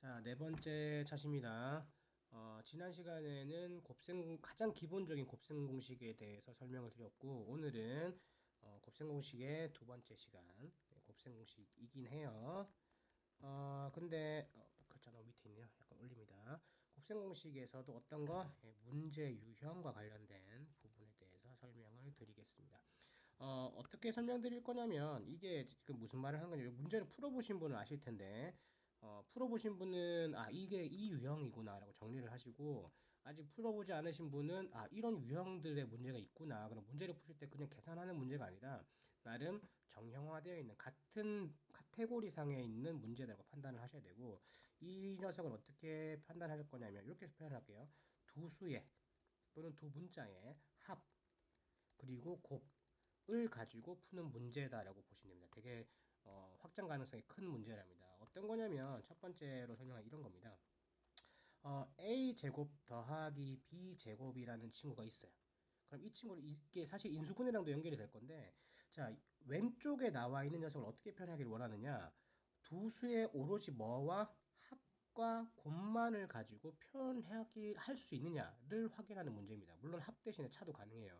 자, 네 번째 차시입니다. 어, 지난 시간에는 곱셈 가장 기본적인 곱셈 공식에 대해서 설명을 드렸고 오늘은 어, 곱셈 공식의 두 번째 시간 네, 곱셈 공식이긴 해요. 어, 근데 어, 글자 너무 밑에 있네요. 약간 올립니다. 곱셈 공식에서도 어떤 거 예, 문제 유형과 관련된 부분에 대해서 설명을 드리겠습니다. 어, 어떻게 설명드릴 거냐면 이게 지금 무슨 말을 하는 거냐 문제를 풀어보신 분은 아실 텐데 어, 풀어보신 분은 아 이게 이 유형이구나 라고 정리를 하시고 아직 풀어보지 않으신 분은 아 이런 유형들의 문제가 있구나. 그럼 문제를 푸실 때 그냥 계산하는 문제가 아니라 나름 정형화되어 있는 같은 카테고리 상에 있는 문제라고 판단을 하셔야 되고 이 녀석을 어떻게 판단하실 거냐면 이렇게 표현할게요. 두 수의 또는 두 문자의 합 그리고 곱을 가지고 푸는 문제다라고 보시면 됩니다. 되게 어, 확장 가능성이 큰 문제랍니다. 어떤 거냐면 첫 번째로 설명한 이런 겁니다. 어, a 제곱 더하기 b 제곱이라는 친구가 있어요. 그럼 이 친구를 이게 사실 인수분해랑도 연결이 될 건데 자 왼쪽에 나와 있는 녀석을 어떻게 표현하기를 원하느냐 두 수의 오로지 뭐와 합과 곱만을 가지고 표현하기 할 수 있느냐를 확인하는 문제입니다. 물론 합 대신에 차도 가능해요.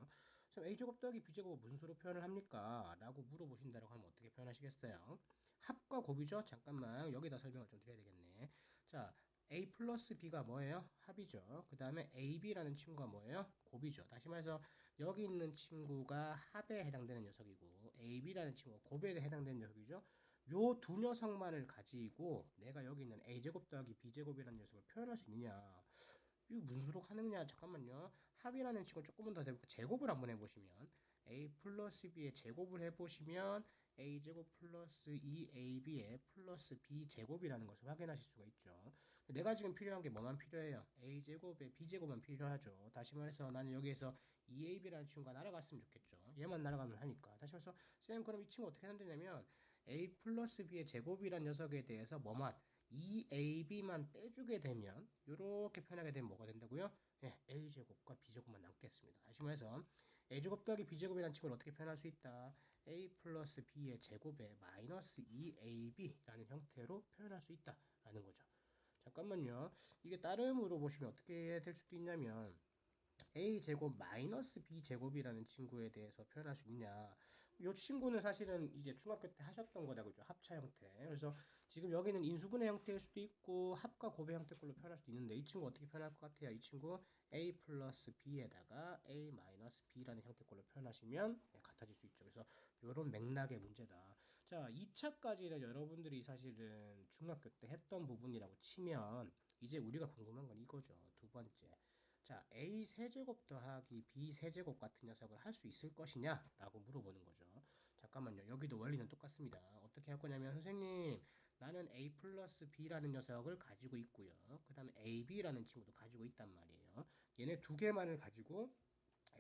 그럼 a제곱 더하기 b제곱을 무슨 수로 표현을 합니까? 라고 물어보신다고 하면 어떻게 표현하시겠어요? 합과 곱이죠? 잠깐만 여기다 설명을 좀 드려야 되겠네. 자 a 플러스 b가 뭐예요? 합이죠. 그 다음에 ab라는 친구가 뭐예요? 곱이죠. 다시 말해서 여기 있는 친구가 합에 해당되는 녀석이고 ab라는 친구가 곱에 해당되는 녀석이죠. 요 두 녀석만을 가지고 내가 여기 있는 a제곱 더하기 b제곱이라는 녀석을 표현할 수 있느냐 이거 무슨 수로 하느냐 잠깐만요 합이라는 친구 조금만 더 해볼까 제곱을 한번 해보시면 a 플러스 b의 제곱을 해보시면 a제곱 플러스 2ab의 플러스 b제곱이라는 것을 확인하실 수가 있죠. 내가 지금 필요한 게 뭐만 필요해요? A제곱에 b제곱만 필요하죠. 다시 말해서 나는 여기에서 2ab라는 친구가 날아갔으면 좋겠죠. 얘만 날아가면 하니까. 다시 말해서 쌤 그럼 이 친구 어떻게 하면 되냐면 a 플러스 b의 제곱이란 녀석에 대해서 뭐만 2ab만 빼주게 되면 이렇게 표현하게 되면 뭐가 된다고요? 예, a제곱과 b제곱만 남겠습니다. 다시 말해서 a제곱 더하기 b제곱이라는 친구를 어떻게 표현할 수 있다? a 플러스 b의 제곱에 마이너스 2ab라는 형태로 표현할 수 있다라는 거죠. 잠깐만요. 이게 따름으로 보시면 어떻게 될 수도 있냐면 a 제곱 마이너스 b 제곱이라는 친구에 대해서 표현할 수 있냐 이 친구는 사실은 이제 중학교 때 하셨던 거다 그죠 합차 형태 그래서 지금 여기는 인수분해 형태일 수도 있고 합과 곱의 형태 걸로 표현할 수도 있는데 이 친구 어떻게 표현할 것 같아요 이 친구 a 플러스 b에다가 a 마이너스 b라는 형태 걸로 표현하시면 네, 같아질 수 있죠 그래서 이런 맥락의 문제다 자 2차까지는 여러분들이 사실은 중학교 때 했던 부분이라고 치면 이제 우리가 궁금한 건 이거죠 두 번째 자, a 세제곱 더하기 b 세제곱 같은 녀석을 할 수 있을 것이냐? 라고 물어보는 거죠. 잠깐만요. 여기도 원리는 똑같습니다. 어떻게 할 거냐면, 선생님, 나는 a 플러스 b라는 녀석을 가지고 있고요. 그 다음에 ab라는 친구도 가지고 있단 말이에요. 얘네 두 개만을 가지고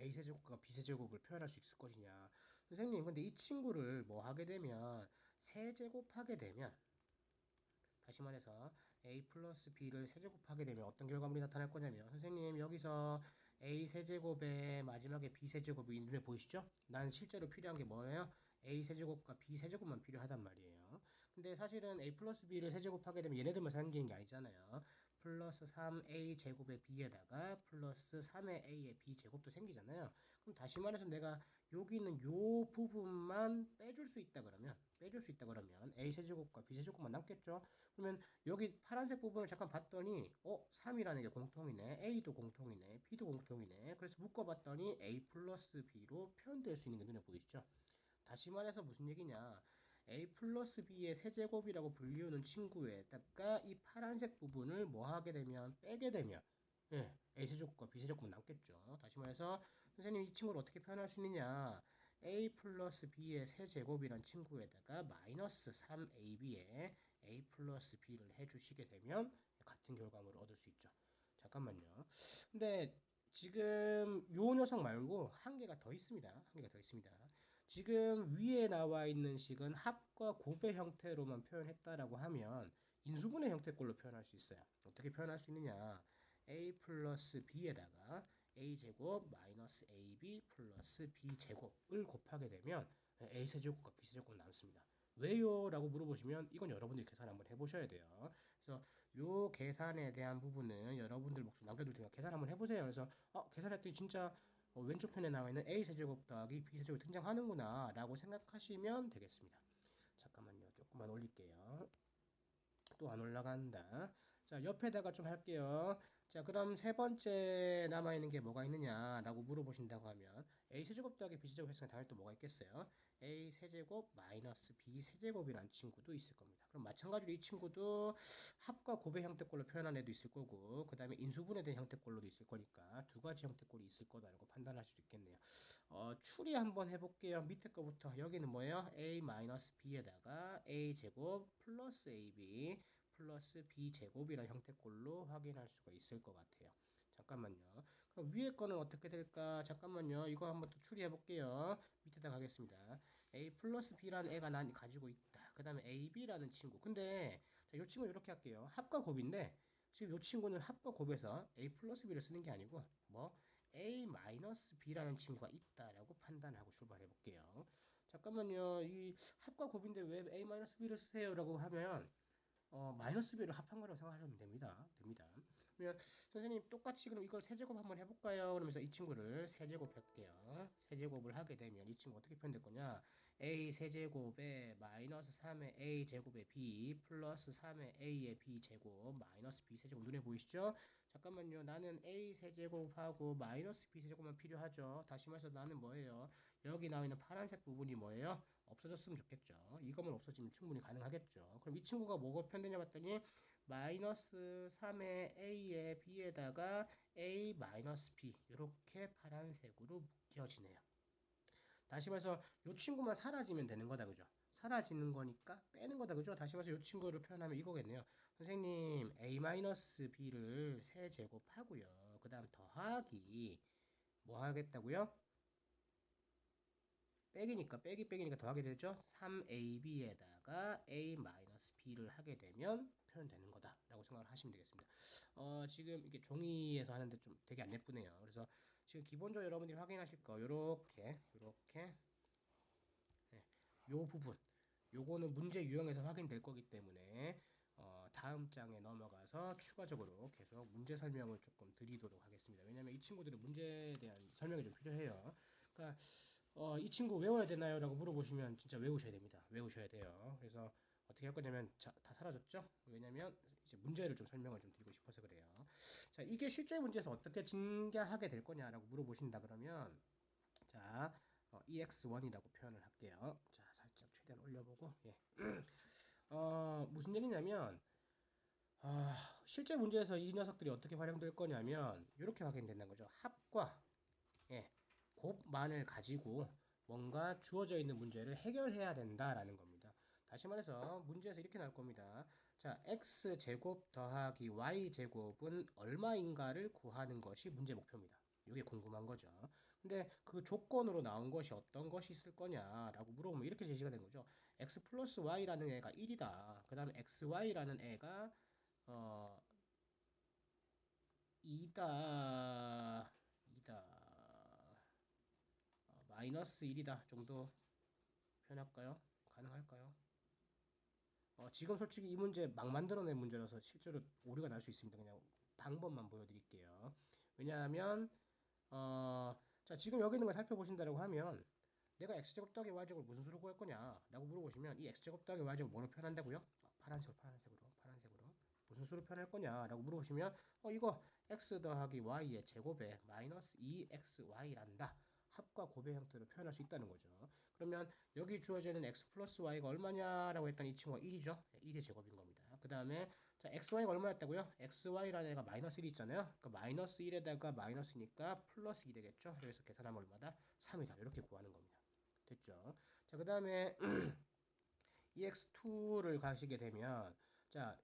a 세제곱과 b 세제곱을 표현할 수 있을 것이냐. 선생님, 근데 이 친구를 뭐 하게 되면, 세제곱하게 되면, 다시 말해서 a 플러스 b를 세제곱하게 되면 어떤 결과물이 나타날 거냐면 선생님 여기서 a 세제곱의 마지막에 b 세제곱이 눈에 보이시죠? 난 실제로 필요한 게 뭐예요? a 세제곱과 b 세제곱만 필요하단 말이에요. 근데 사실은 a 플러스 b를 세제곱하게 되면 얘네들만 생기는 게 아니잖아요. 플러스 3a 제곱의 b에다가 플러스 3의 a의 b 제곱도 생기잖아요. 그럼 다시 말해서 내가 여기 있는 요 부분만 빼줄 수 있다 그러면 빼줄 수 있다 그러면 a 세제곱과 b 세제곱만 남겠죠. 그러면 여기 파란색 부분을 잠깐 봤더니 어 3이라는 게 공통이네. a도 공통이네. b도 공통이네. 그래서 묶어봤더니 a 플러스 b로 표현될 수 있는 게 눈에 보이시죠. 다시 말해서 무슨 얘기냐 a 플러스 b의 세제곱이라고 불리우는 친구에다가 이 파란색 부분을 뭐 하게 되면 빼게 되면 예, a 세제곱과 b 세제곱은 남겠죠. 다시 말해서 선생님 이 친구를 어떻게 표현할 수 있느냐 a 플러스 b의 세제곱이란 친구에다가 마이너스 3ab에 a 플러스 b를 해주시게 되면 같은 결과물을 얻을 수 있죠. 잠깐만요. 근데 지금 요 녀석 말고 한 개가 더 있습니다. 한 개가 더 있습니다. 지금 위에 나와 있는 식은 합과 곱의 형태로만 표현했다라고 하면 인수분해 형태꼴로 표현할 수 있어요. 어떻게 표현할 수 있느냐? a 플러스 b에다가 a 제곱 마이너스 ab 플러스 b 제곱을 곱하게 되면 a 세제곱과 b 세제곱 남습니다. 왜요? 라고 물어보시면 이건 여러분들이 계산 한번 해보셔야 돼요. 그래서 요 계산에 대한 부분은 여러분들 목소리 남겨둘 테니까 계산 한번 해보세요. 그래서 어, 계산했더니 진짜 어, 왼쪽 편에 나와 있는 a 세제곱 더하기 b 세제곱 등장하는구나 라고 생각하시면 되겠습니다. 잠깐만요. 조금만 올릴게요. 또 안 올라간다. 자, 옆에다가 좀 할게요. 자, 그럼 세 번째 남아있는 게 뭐가 있느냐라고 물어보신다고 하면 a 세제곱 더하기 b 세제곱 했으니까 당연히 또 뭐가 있겠어요? a 세제곱 마이너스 b 세제곱이란 친구도 있을 겁니다. 그럼 마찬가지로 이 친구도 합과 곱의 형태꼴로 표현한 애도 있을 거고 그 다음에 인수분해된 형태꼴로도 있을 거니까 두 가지 형태꼴이 있을 거다라고 판단할 수도 있겠네요. 어, 추리 한번 해볼게요. 밑에 거부터 여기는 뭐예요? a 마이너스 b에다가 a 제곱 플러스 ab 플러스 b 제곱이라는 형태꼴로 확인할 수가 있을 것 같아요. 잠깐만요. 그럼 위에 거는 어떻게 될까? 잠깐만요. 이거 한번 또 추리해 볼게요. 밑에다 가겠습니다. a 플러스 b라는 애가 난 가지고 있다. 그 다음에 ab라는 친구. 근데 자, 이 친구 이렇게 할게요. 합과 곱인데 지금 이 친구는 합과 곱에서 a 플러스 b를 쓰는 게 아니고 뭐 a 마이너스 b라는 친구가 있다라고 판단하고 출발해 볼게요. 잠깐만요. 이 합과 곱인데 왜 a 마이너스 b를 쓰세요 라고 하면 어, 마이너스 b를 합한 거라고 생각하시면 됩니다. 됩니다. 그러면 선생님 똑같이 그럼 이걸 세제곱 한번 해볼까요? 그러면서 이 친구를 세제곱 할게요. 세제곱을 하게 되면 이 친구 어떻게 표현될 거냐? a 세제곱에 마이너스 3의 a 제곱에 b 플러스 3의 a의 b 제곱 마이너스 b 세제곱 눈에 보이시죠? 잠깐만요. 나는 a 세제곱하고 마이너스 b 세제곱만 필요하죠. 다시 말해서 나는 뭐예요? 여기 나와 있는 파란색 부분이 뭐예요? 없어졌으면 좋겠죠. 이거만 없어지면 충분히 가능하겠죠. 그럼 이 친구가 뭐가 표현되냐 봤더니 마이너스 3의 a의 b에다가 a 마이너스 b 이렇게 파란색으로 묶여지네요. 다시 말해서 이 친구만 사라지면 되는 거다 그죠? 사라지는 거니까 빼는 거다 그죠? 다시 말해서 이 친구를 표현하면 이거겠네요. 선생님 a 마이너스 b를 세제곱하고요. 그 다음 더하기 뭐 하겠다고요? 빼기니까 빼기 빼기니까 더하게 되죠. 3ab에다가 a 마이너스 b를 하게 되면 표현되는 거다 라고 생각을 하시면 되겠습니다. 어, 지금 이게 종이에서 하는데 좀 되게 안 예쁘네요. 그래서 지금 기본적으로 여러분들이 확인하실 거 요렇게 요렇게 네, 요 부분 요거는 문제 유형에서 확인될 거기 때문에 어, 다음 장에 넘어가서 추가적으로 계속 문제 설명을 조금 드리도록 하겠습니다. 왜냐하면 이 친구들은 문제에 대한 설명이 좀 필요해요. 그러니까 어, 이 친구 외워야 되나요? 라고 물어보시면 진짜 외우셔야 됩니다. 외우셔야 돼요. 그래서 어떻게 할 거냐면 자, 다 사라졌죠? 왜냐면 이제 문제를 좀 설명을 좀 드리고 싶어서 그래요. 자, 이게 실제 문제에서 어떻게 증가하게 될 거냐라고 물어보신다 그러면 자, 어, ex1이라고 표현을 할게요. 자, 살짝 최대한 올려보고 예. 어, 무슨 얘기냐면 아, 실제 문제에서 이 녀석들이 어떻게 활용될 거냐면 이렇게 확인된다는 거죠. 합과 예, 곱만을 가지고 뭔가 주어져 있는 문제를 해결해야 된다라는 겁니다. 다시 말해서 문제에서 이렇게 나올 겁니다. 자, x 제곱 더하기 y 제곱은 얼마인가를 구하는 것이 문제 목표입니다. 이게 궁금한 거죠. 근데 그 조건으로 나온 것이 어떤 것이 있을 거냐라고 물어보면 이렇게 제시가 된 거죠. x 플러스 y라는 애가 1이다. 그 다음에 xy라는 애가 어 2다. 2다. 어, 마이너스 1이다 정도 표현할까요? 가능할까요? 어, 지금 솔직히 이 문제 막 만들어낸 문제라서 실제로 오류가 날 수 있습니다. 그냥 방법만 보여드릴게요. 왜냐하면 어, 자 지금 여기 있는 걸 살펴보신다고 하면 내가 x제곱 더하기 y제곱 무슨 수로 구할 거냐 라고 물어보시면 이 x제곱 더하기 y제곱 뭐로 표현한다고요? 어, 파란색으로 파란색으로 파란색으로 무슨 수로 표현할 거냐 라고 물어보시면 어 이거 x 더하기 y의 제곱에 마이너스 2xy란다 합과 곱의 형태로 표현할 수 있다는 거죠. 그러면 여기 주어지는 x 플러스 y가 얼마냐라고 했더니 이 친구가 1이죠. 1의 제곱인 겁니다. 그 다음에 자 xy가 얼마였다고요? xy라는 애가 마이너스 1이 있잖아요. 그 마이너스 1에다가 마이너스니까 플러스 2 되겠죠. 그래서 계산하면 얼마다? 3이다. 이렇게 구하는 겁니다. 됐죠? 자, 그 다음에 EX2를 가시게 되면 자,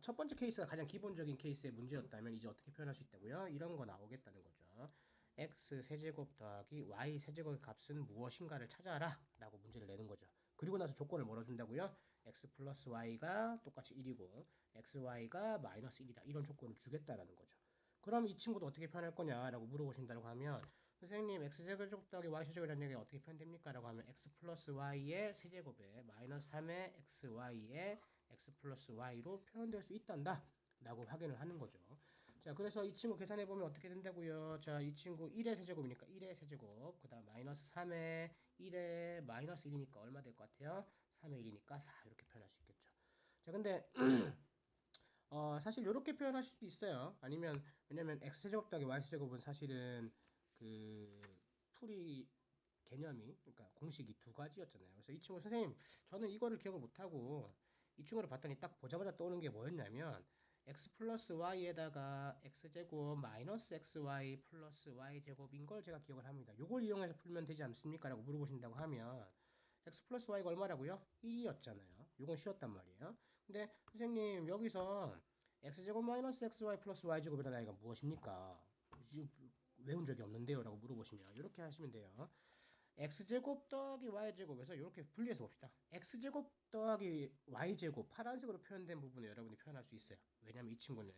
첫 번째 케이스가 가장 기본적인 케이스의 문제였다면 이제 어떻게 표현할 수 있다고요? 이런 거 나오겠다는 거죠. X 세제곱 더하기 y 세제곱의 값은 무엇인가를 찾아라 라고 문제를 내는 거죠. 그리고 나서 조건을 뭐라 준다고요? x 플러스 y가 똑같이 1이고 xy가 마이너스 1이다 이런 조건을 주겠다라는 거죠. 그럼 이 친구도 어떻게 표현할 거냐라고 물어보신다고 하면 선생님 x 세제곱 더하기 y 세제곱이라는 얘기가 어떻게 표현됩니까? 라고 하면 x 플러스 y의 세제곱에 마이너스 3의 xy의 x 플러스 y로 표현될 수 있단다 라고 확인을 하는 거죠. 자, 그래서 이 친구 계산해 보면 어떻게 된다고요? 자, 이 친구 1의 세제곱이니까 1의 세제곱, 그 다음 마이너스 3의 1의 마이너스 1이니까 얼마 될 것 같아요? 3의 1이니까 4 이렇게 표현할 수 있겠죠. 자, 근데 어, 사실 이렇게 표현하실 수도 있어요. 아니면 왜냐면 x 제곱 더하기 y 제곱은 사실은 그 풀이 개념이 그러니까 공식이 두 가지였잖아요. 그래서 이 친구 선생님 저는 이거를 기억을 못 하고 이 친구를 봤더니 딱 보자마자 떠오르는 게 뭐였냐면 x 플러스 y에다가 x 제곱 마이너스 xy 플러스 y 제곱인 걸 제가 기억을 합니다. 요걸 이용해서 풀면 되지 않습니까? 라고 물어보신다고 하면 x 플러스 y가 얼마라고요? 1이었잖아요. 요건 쉬웠단 말이에요. 근데 선생님 여기서 x제곱 마이너스 xy 플러스 y제곱이라는 아이가 무엇입니까? 지금 외운 적이 없는데요 라고 물어보시면 이렇게 하시면 돼요 x제곱 더하기 y제곱에서 이렇게 분리해서 봅시다 x제곱 더하기 y제곱 파란색으로 표현된 부분을 여러분이 표현할 수 있어요 왜냐면 이 친구는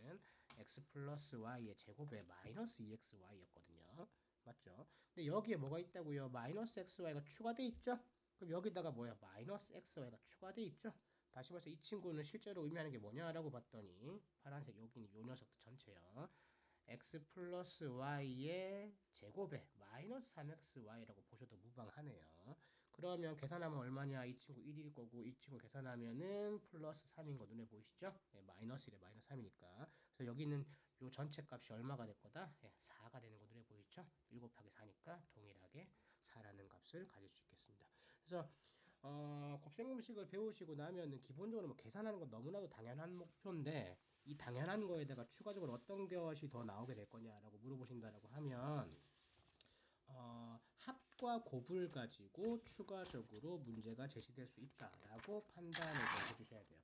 x 플러스 y의 제곱에 마이너스 2xy였거든요 맞죠? 근데 여기에 뭐가 있다고요? 마이너스 xy가 추가돼 있죠? 그럼 여기다가 뭐야? 마이너스 xy가 추가돼 있죠? 다시 말해서 이 친구는 실제로 의미하는 게 뭐냐라고 봤더니 파란색 여기는 요 녀석도 전체요. x 플러스 y의 제곱에 마이너스 3xy라고 보셔도 무방하네요. 그러면 계산하면 얼마냐? 이 친구 1일 거고 이 친구 계산하면은 플러스 3인 거 눈에 보이시죠? 네, 마이너스 1에 마이너스 3이니까. 그래서 여기는 요 전체 값이 얼마가 될 거다? 네, 4가 되는 거 눈에 보이시죠? 7 곱하기 4니까 동일하게 4라는 값을 가질 수 있겠습니다. 그래서 어, 곱셈 공식을 배우시고 나면은 기본적으로 뭐 계산하는 건 너무나도 당연한 목표인데 이 당연한 거에다가 추가적으로 어떤 것이 더 나오게 될 거냐라고 물어보신다라고 하면 어, 합과 곱을 가지고 추가적으로 문제가 제시될 수 있다라고 판단을 좀 해주셔야 돼요.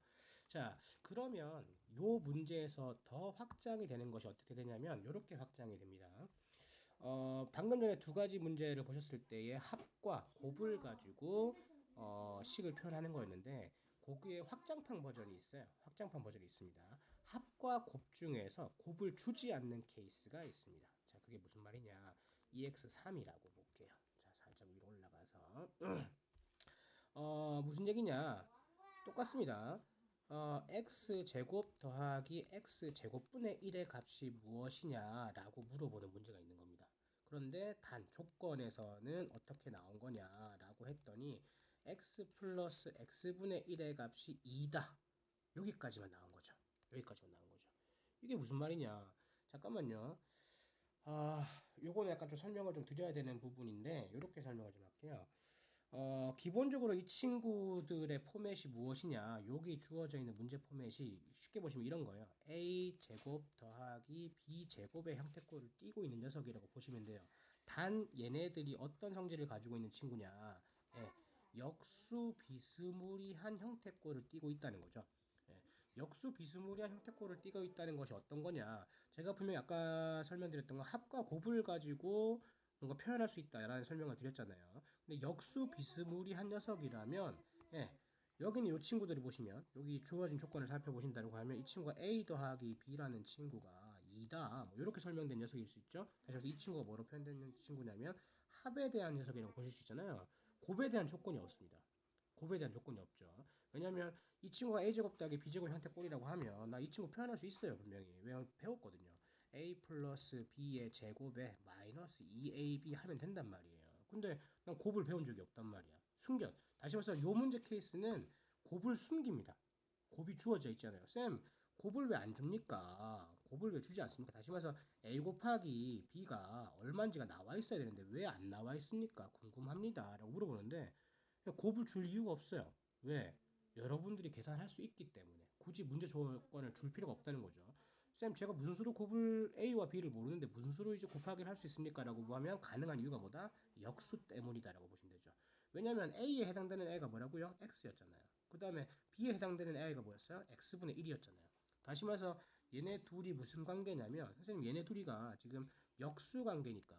자, 그러면 요 문제에서 더 확장이 되는 것이 어떻게 되냐면 이렇게 확장이 됩니다. 어, 방금 전에 두 가지 문제를 보셨을 때의 합과 곱을 가지고 어, 식을 표현하는 거였는데 거기에 확장판 버전이 있어요. 확장판 버전이 있습니다. 합과 곱 중에서 곱을 주지 않는 케이스가 있습니다. 자, 그게 무슨 말이냐? EX3이라고 볼게요. 자, 살짝 위로 올라가서 어, 무슨 얘기냐? 똑같습니다. 어, x 제곱 더하기 x 제곱분의 1의 값이 무엇이냐라고 물어보는 문제가 있는 겁니다. 그런데 단 조건에서는 어떻게 나온 거냐라고 했더니 x 플러스 x분의 1의 값이 2다. 여기까지만 나온 거죠. 여기까지만 나온 거죠. 이게 무슨 말이냐? 잠깐만요. 아, 요거는 약간 좀 설명을 좀 드려야 되는 부분인데 이렇게 설명을 좀 할게요. 어, 기본적으로 이 친구들의 포맷이 무엇이냐? 여기 주어져 있는 문제 포맷이 쉽게 보시면 이런 거예요. a 제곱 더하기 b 제곱의 형태꼴을 띠고 있는 녀석이라고 보시면 돼요. 단 얘네들이 어떤 성질을 가지고 있는 친구냐? 예, 역수 비스무리한 형태꼴을 띠고 있다는 거죠. 예, 역수 비스무리한 형태꼴을 띠고 있다는 것이 어떤 거냐? 제가 분명히 아까 설명드렸던 건 합과 곱을 가지고 뭔가 표현할 수 있다라는 설명을 드렸잖아요. 근데 역수 비스무리한 녀석이라면 예, 여기는 이 친구들이 보시면 여기 주어진 조건을 살펴보신다고 하면 이 친구가 a 더하기 b라는 친구가 2다 뭐 이렇게 설명된 녀석일 수 있죠. 다시 말해서 이 친구가 뭐로 표현된 친구냐면 합에 대한 녀석이라고 보실 수 있잖아요. 곱에 대한 조건이 없습니다. 곱에 대한 조건이 없죠. 왜냐하면 이 친구가 a제곱 더하기 b제곱 형태꼴이라고 하면 나 이 친구 표현할 수 있어요 분명히. 왜 배웠거든요. a 플러스 b의 제곱에 마이너스 2ab 하면 된단 말이에요. 근데 난 곱을 배운 적이 없단 말이야. 숨겨. 다시 말해서 요 문제 케이스는 곱을 숨깁니다. 곱이 주어져 있잖아요. 쌤, 곱을 왜 안 줍니까? 곱을 왜 주지 않습니까? 다시 말해서 a 곱하기 b가 얼마인지가 나와 있어야 되는데 왜 안 나와 있습니까? 궁금합니다. 라고 물어보는데 곱을 줄 이유가 없어요. 왜? 여러분들이 계산할 수 있기 때문에 굳이 문제 조건을 줄 필요가 없다는 거죠. 쌤 제가 무슨 수로 곱을 A와 B를 모르는데 무슨 수로 이제 곱하기를 할 수 있습니까? 라고 하면 가능한 이유가 뭐다? 역수 때문이다 라고 보시면 되죠. 왜냐면 A에 해당되는 A가 뭐라고요? X였잖아요. 그 다음에 B에 해당되는 A가 뭐였어요? X분의 1이었잖아요. 다시 말해서 얘네 둘이 무슨 관계냐면 선생님 얘네 둘이가 지금 역수 관계니까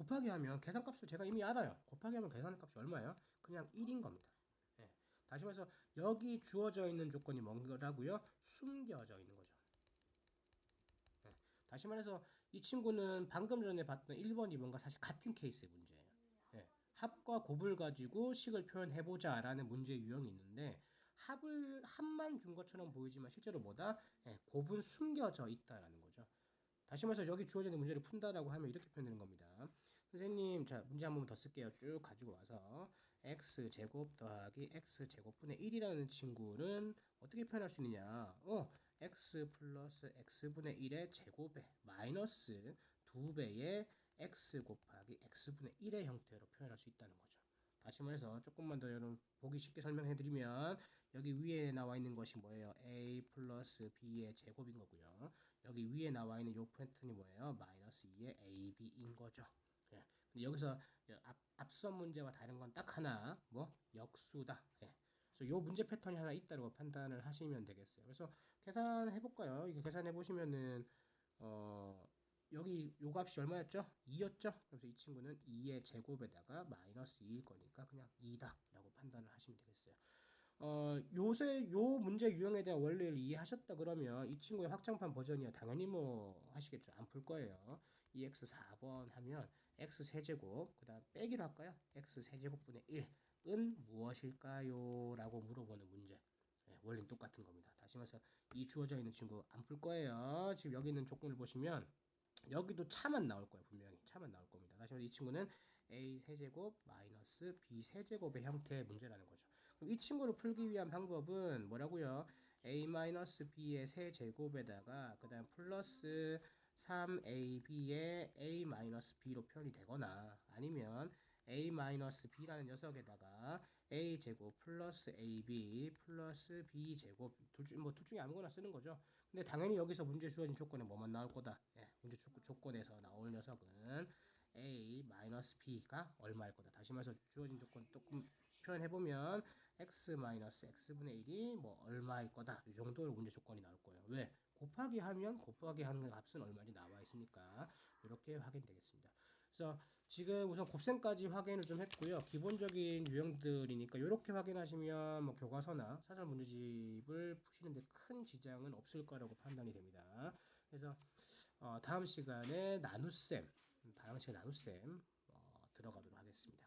곱하기 하면 계산값을 제가 이미 알아요. 곱하기 하면 계산값이 얼마예요? 그냥 1인 겁니다. 예. 다시 말해서 여기 주어져 있는 조건이 뭔가라고요? 숨겨져 있는 거죠. 다시 말해서 이 친구는 방금 전에 봤던 1번, 2번과 사실 같은 케이스의 문제예요. 예. 합과 곱을 가지고 식을 표현해보자 라는 문제 유형이 있는데 합을 합만 준 것처럼 보이지만 실제로 뭐다? 예, 곱은 숨겨져 있다라는 거죠. 다시 말해서 여기 주어지는 문제를 푼다라고 하면 이렇게 표현되는 겁니다. 선생님, 자 문제 한 번 더 쓸게요. 쭉 가지고 와서 x 제곱 더하기 x 제곱분의 1이라는 친구는 어떻게 표현할 수 있느냐? 어, x 플러스 x분의 1의 제곱에 마이너스 2배의 x 곱하기 x분의 1의 형태로 표현할 수 있다는 거죠. 다시 말해서 조금만 더 여러분 보기 쉽게 설명해 드리면 여기 위에 나와 있는 것이 뭐예요? a 플러스 b의 제곱인 거고요. 여기 위에 나와 있는 요 패턴이 뭐예요? 마이너스 2의 ab인 거죠. 예. 근데 여기서 앞, 앞선 문제와 다른 건 딱 하나 뭐 역수다. 예. 그래서 요 문제 패턴이 하나 있다고 판단을 하시면 되겠어요. 그래서 계산해 볼까요? 이게 계산해 보시면은 어 여기 요 값이 얼마였죠? 2였죠? 그래서 이 친구는 2의 제곱에다가 마이너스 2일 거니까 그냥 2다 라고 판단을 하시면 되겠어요. 어, 요새 요 문제 유형에 대한 원리를 이해하셨다 그러면 이 친구의 확장판 버전이야 당연히 뭐 하시겠죠. 안 풀 거예요. 2x 4번 하면 x 세제곱 그 다음 빼기로 할까요? x 세제곱분의 1은 무엇일까요? 라고 물어보는 문제. 네, 원리는 똑같은 겁니다. 다시 말해서 이 주어져 있는 친구 안 풀 거예요. 지금 여기 있는 조건을 보시면 여기도 차만 나올 거예요 분명히 차만 나올 겁니다 다시 말해 이 친구는 a 세제곱 마이너스 b 세제곱의 형태의 문제라는 거죠 그럼 이 친구를 풀기 위한 방법은 뭐라고요 a 마이너스 b의 세제곱에다가 그 다음 플러스 3ab의 a 마이너스 b로 표현이 되거나 아니면 a 마이너스 b라는 녀석에다가 a 제곱 플러스 ab 플러스 b 제곱 둘뭐둘 중에 아무거나 쓰는 거죠. 근데 당연히 여기서 문제 주어진 조건에 뭐만 나올 거다. 예, 문제 조, 조건에서 나올 녀석은 a 마이너스 b가 얼마일 거다. 다시 말해서 주어진 조건 조금 표현해 보면 x 마이너스 x분의 1이 뭐 얼마일 거다. 이 정도로 문제 조건이 나올 거예요. 왜? 곱하기 하면 곱하기 하는 값은 얼마인지 나와 있으니까 이렇게 확인되겠습니다. 그래서 지금 우선 곱셈까지 확인을 좀 했고요. 기본적인 유형들이니까 이렇게 확인하시면 뭐 교과서나 사설 문제집을 푸시는데 큰 지장은 없을 거라고 판단이 됩니다. 그래서 어 다음 시간에 나눗셈, 다음 시간 나눗셈 어 들어가도록 하겠습니다.